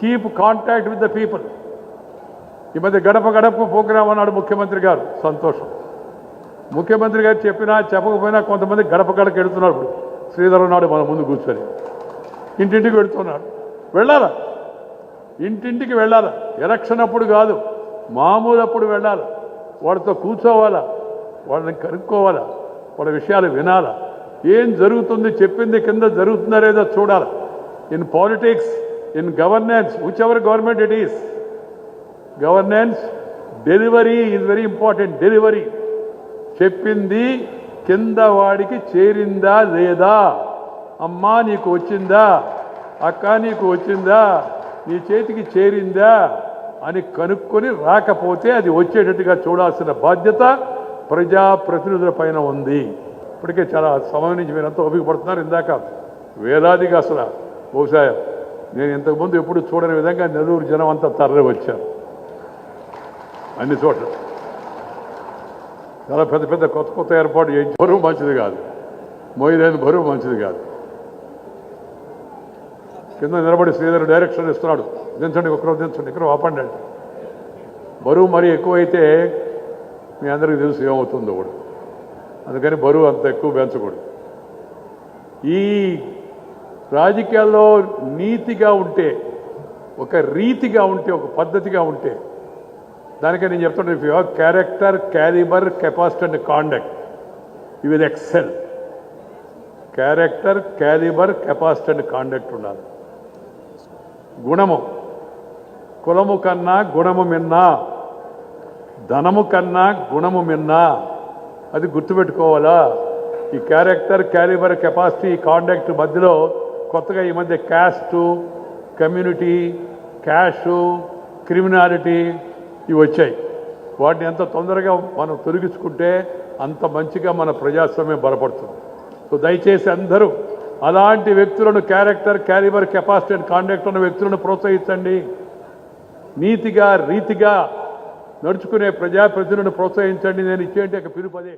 Keep contact with the people ఈ మధ్య గడప గడప ప్రోగ్రాం అన్నాడు ముఖ్యమంత్రి గారు. సంతోషం. ముఖ్యమంత్రి గారు చెప్పినా చెప్పకపోయినా కొంతమంది గడప గడప వెళుతున్నాడు ఇప్పుడు. శ్రీధర్ మన ముందు కూర్చొని. ఇంటింటికి వెళుతున్నాడు. వెళ్ళాలా? ఇంటింటికి వెళ్ళాలా? ఎలక్షన్ అప్పుడు కాదు మామూలు అప్పుడు వెళ్ళాలి? వాళ్ళతో కూర్చోవాలా? వాళ్ళని కనుక్కోవాలా? వాళ్ళ విషయాలు వినాలా? ఏం జరుగుతుంది? చెప్పింది కింద జరుగుతుందా లేదో చూడాలి? In politics in governance whichever government it is governance delivery is very important delivery చెప్పింది కింద వాడికి చేరిందా లేదా? అమ్మా నీకు వచ్చిందా? అక్క నీకు వచ్చిందా? నీ చేతికి చేరిందా? అని కనుక్కొని రాకపోతే అది వచ్చేటట్టుగా చూడాల్సిన బాధ్యత ప్రజాప్రతినిధుల పైన ఉంది. ఇప్పటికే చాలా సమయం నుంచి మీరంతా ఉపయోగపడుతున్నారు. ఇందాక వేలాదిగా అసలు బహుశా నేను ఇంతకుముందు ఎప్పుడు చూడని విధంగా నెల్లూరు జనం అంతా తరలి వచ్చారు. అన్ని చోట్ల. చాలా పెద్ద పెద్ద కొత్త కొత్త ఏర్పాటు చేయించి బరువు మంచిది కాదు. మోయలేని బరువు మంచిది కాదు. కింద నిలబడి శ్రీధర్ డైరెక్షన్ ఇస్తున్నాడు. దించండి ఒకరోజు దించండి ఇక్కడ ఆపండి అంటే. బరువు మరీ ఎక్కువైతే మీ అందరికీ తెలుసు ఏమవుతుందో కూడా. అందుకని బరువు అంత ఎక్కువ పెంచకూడదు. ఈ రాజకీయాల్లో నీతిగా ఉంటే ఒక రీతిగా ఉంటే ఒక పద్ధతిగా ఉంటే దానికే నేను చెప్తాను if your character calibre capacity and conduct you will excel character calibre capacity and conduct ఉండాలి. గుణము. కులము కన్నా గుణము మిన్నా ధనము కన్నా గుణము మిన్నా అది గుర్తుపెట్టుకోవాలా? ఈ క్యారెక్టర్ క్యాలిబర్ కెపాసిటీ కాండక్ట్ మధ్యలో కొత్తగా ఈ మధ్య క్యాస్టు కమ్యూనిటీ క్యాషు క్రిమినాలిటీ ఇవి వచ్చాయి. వాటిని ఎంత తొందరగా మనం తొలగించుకుంటే అంత మంచిగా మన ప్రజాస్వామ్యం బలపడుతుంది. సో దయచేసి అందరూ అలాంటి వ్యక్తులను character calibre capacity and conduct ఉన్న వ్యక్తులను ప్రోత్సహించండి. నీతిగా రీతిగా నడుచుకునే ప్రజాప్రతినిధులను ప్రోత్సహించండి. నేను ఇచ్చేంటి ఒక పిలుపదే